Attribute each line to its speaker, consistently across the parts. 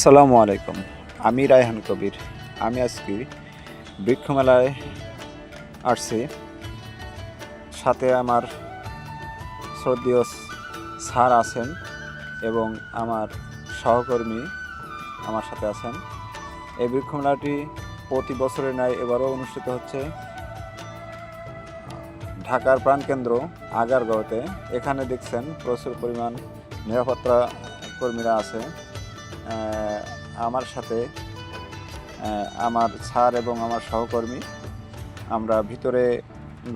Speaker 1: আসসালামু আলাইকুম। আমি রায়হান কবির। আমি আজকে বৃক্ষমেলায় আসছি। সাথে আমার শ্রদ্ধেয় স্যার আছেন এবং আমার সহকর্মী আমার সাথে আছেন। এই বৃক্ষমেলাটি প্রতি বছরের ন্যায় এবারও অনুষ্ঠিত হচ্ছে। ঢাকার প্রাণকেন্দ্র আগারগাঁওতে। এখানে দেখছেন প্রচুর পরিমাণ নিরাপত্তা কর্মীরা আছে। আমার সাথে আমার স্যার এবং আমার সহকর্মী। আমরা ভিতরে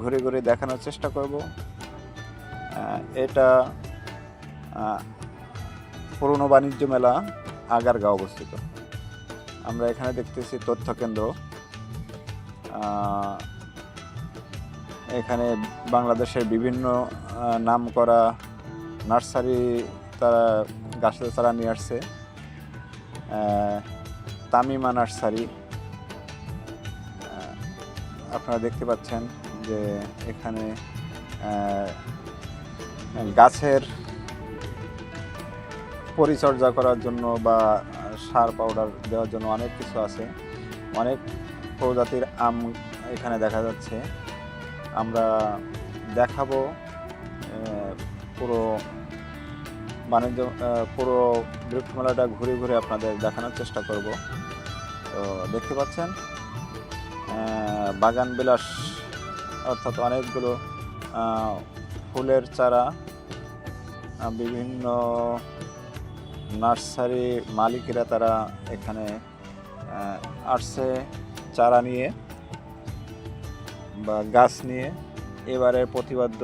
Speaker 1: ঘুরে ঘুরে দেখানোর চেষ্টা করব। এটা পুরনো বাণিজ্য মেলা আগারগাঁও অবস্থিত। আমরা এখানে দেখতেছি তথ্য কেন্দ্র। এখানে বাংলাদেশের বিভিন্ন আহ, নামকরা নার্সারি তারা গাছের চারা নিয়ে আসছে। তামিমা নার্সারি। আপনারা দেখতে পাচ্ছেন যে এখানে গাছের পরিচর্যা করার জন্য বা সার পাউডার দেওয়ার জন্য অনেক কিছু আছে। অনেক প্রজাতির আম এখানে দেখা যাচ্ছে। আমরা দেখাবো পুরো বাণিজ্য পুরো বৃক্ষমেলাটা ঘুরে ঘুরে আপনাদের দেখানোর চেষ্টা করব। তো দেখতে পাচ্ছেন বাগান বিলাস, অর্থাৎ অনেকগুলো ফুলের চারা বিভিন্ন নার্সারি মালিকেরা তারা এখানে আসছে চারা নিয়ে বা গাছ নিয়ে। এবারের প্রতিবাদ্য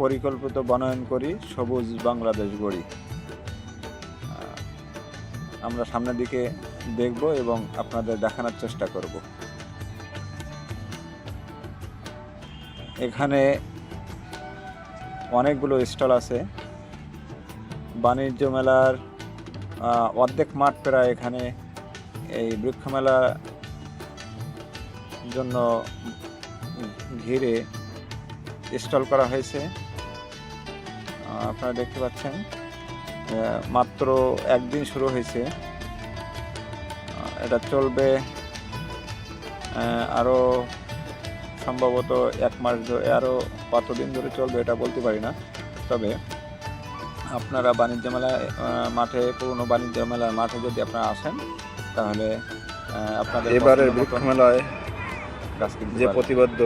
Speaker 1: পরিকল্পিত বনায়ন করি, সবুজ বাংলাদেশ গড়ি। আমরা সামনের দিকে দেখব এবং আপনাদের দেখানোর চেষ্টা করব। এখানে অনেকগুলো স্টল আছে। বাণিজ্য মেলার অর্ধেক মাঠ প্রায় এখানে। এই বৃক্ষ মেলা জন্য ঘিরে স্টল করা হয়েছে। আপনারা দেখতে পাচ্ছেন মাত্র একদিন শুরু হয়েছে। এটা চলবে আরও সম্ভবত এক মাস ধরে আরও কতদিন ধরে চলবে এটা বলতে পারি না। তবে আপনারা বাণিজ্য মেলায় মাঠে পুরনো বাণিজ্য মেলার মাঠে যদি আপনারা আসেন তাহলে আপনাদের
Speaker 2: এবারের বৃক্ষ মেলায় যে। প্রতিবদ্ধ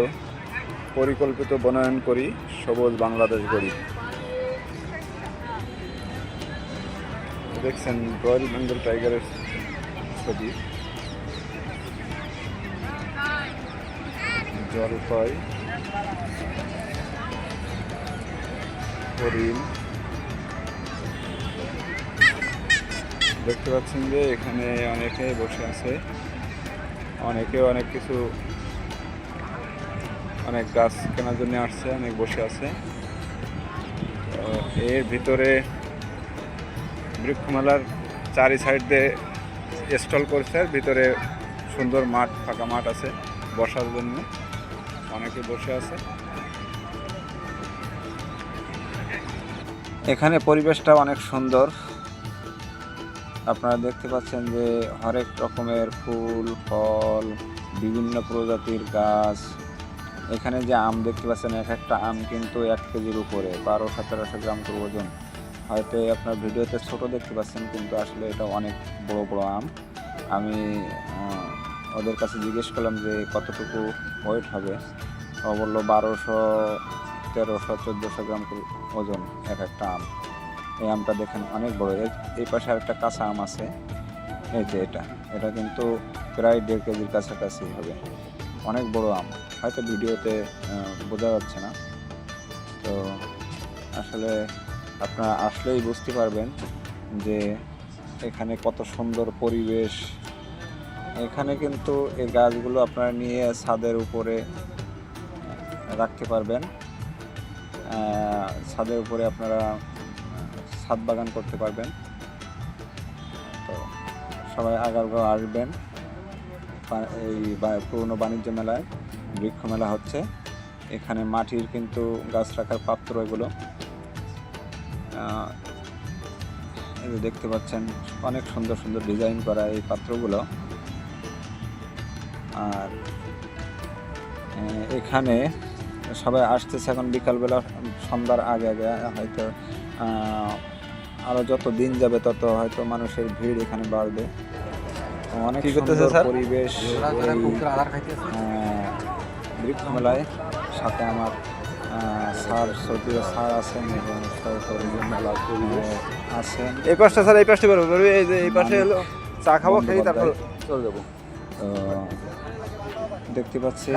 Speaker 2: পরিকল্পিত বনায়ন করি সবুজ বাংলাদেশ গড়ি। দেখছেন রয়্যাল বেঙ্গল টাইগারের ছবি। জলপাই, হরিণ। দেখতে পাচ্ছেন যে এখানে অনেকে বসে আছে। অনেকে অনেক কিছু, অনেক গাছ কেনার জন্য আসছে, অনেক বসে আছে। এর ভিতরে বৃক্ষমেলার চারি সাইড দিয়ে স্টল করছে আর ভিতরে সুন্দর মাঠ, ফাঁকা মাঠ আছে বসার জন্য। অনেকে বসে আছে।
Speaker 1: এখানে পরিবেশটা অনেক সুন্দর। আপনারা দেখতে পাচ্ছেন যে হরেক রকমের ফুল, ফল, বিভিন্ন প্রজাতির গাছ। এখানে যে আম দেখতে পাচ্ছেন, এক একটা আম কিন্তু এক কেজির উপরে, বারো, সতেরোশো গ্রাম করে ওজন। হয়তো আপনার ভিডিওতে ছোট দেখতে পাচ্ছেন, কিন্তু আসলে এটা অনেক বড় বড় আম। আমি ওদের কাছে জিজ্ঞেস করলাম যে কতটুকু ওয়েট হবে? ও বলল বারোশো, তেরোশো, চোদ্দোশো গ্রাম ওজন এক একটা আম। এই আমটা দেখেন অনেক বড়। এই- পাশে আরেকটা কাঁচা আম আছে। এই যে এটা এটা কিন্তু প্রায় দেড় কেজির কাছাকাছি হবে। অনেক বড় আম। হয়তো ভিডিওতে বোঝা যাচ্ছে না। তো আসলে আপনারা আসলেই বুঝতে পারবেন যে এখানে কত সুন্দর পরিবেশ। এখানে কিন্তু এই গাছগুলো আপনারা নিয়ে ছাদের উপরে রাখতে পারবেন। ছাদের উপরে আপনারা ছাদ বাগান করতে পারবেন। তো সবাই আগারগাঁও আসবেন। এই পুরনো বাণিজ্য মেলায়, বৃক্ষ মেলা হচ্ছে। এখানে মাটির কিন্তু গাছ রাখার পাত্র এগুলো। এই দেখতে পাচ্ছেন অনেক সুন্দর সুন্দর ডিজাইন করা এই পাত্রগুলো। আর এখানে সবাই আসতেছে এখন বিকালবেলা সন্ধ্যার আগে আগে হয়তো আহ, আরও যত দিন যাবে তত হয়তো মানুষের ভিড় এখানে বাড়বে। অনেক সুন্দর পরিবেশ বৃক্ষ মেলায় সাথে আমার স্যার সৌদির স্যার আছেন মেলা আছেন।
Speaker 2: এই পাশটা স্যার এই পাশটা করব এই যে এই পাশে হলো চা খাব খেয়ে তারপর চলে যাব।
Speaker 1: তো দেখতে পাচ্ছি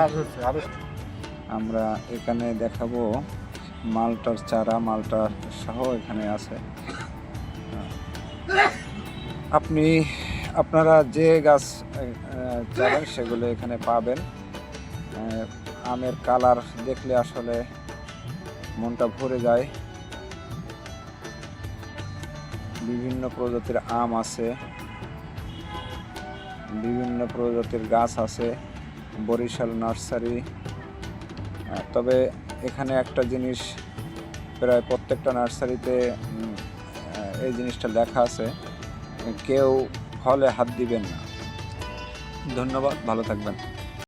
Speaker 1: আমরা এখানে দেখাবো মালটার চারা মালটা সহ এখানে আছে। আপনি আপনারা যে গাছ চাবেন সেগুলো এখানে পাবেন। আমের কালার দেখলে আসলে মনটা ভরে যায়। বিভিন্ন প্রজাতির আম আছে। বিভিন্ন প্রজাতির গাছ আছে। বরিশাল নার্সারি। তবে এখানে একটা জিনিস প্রায় প্রত্যেকটা নার্সারিতে এই জিনিসটা লেখা আছে। কেউ ফলে হাত দিবেন না। ধন্যবাদ, ভালো থাকবেন।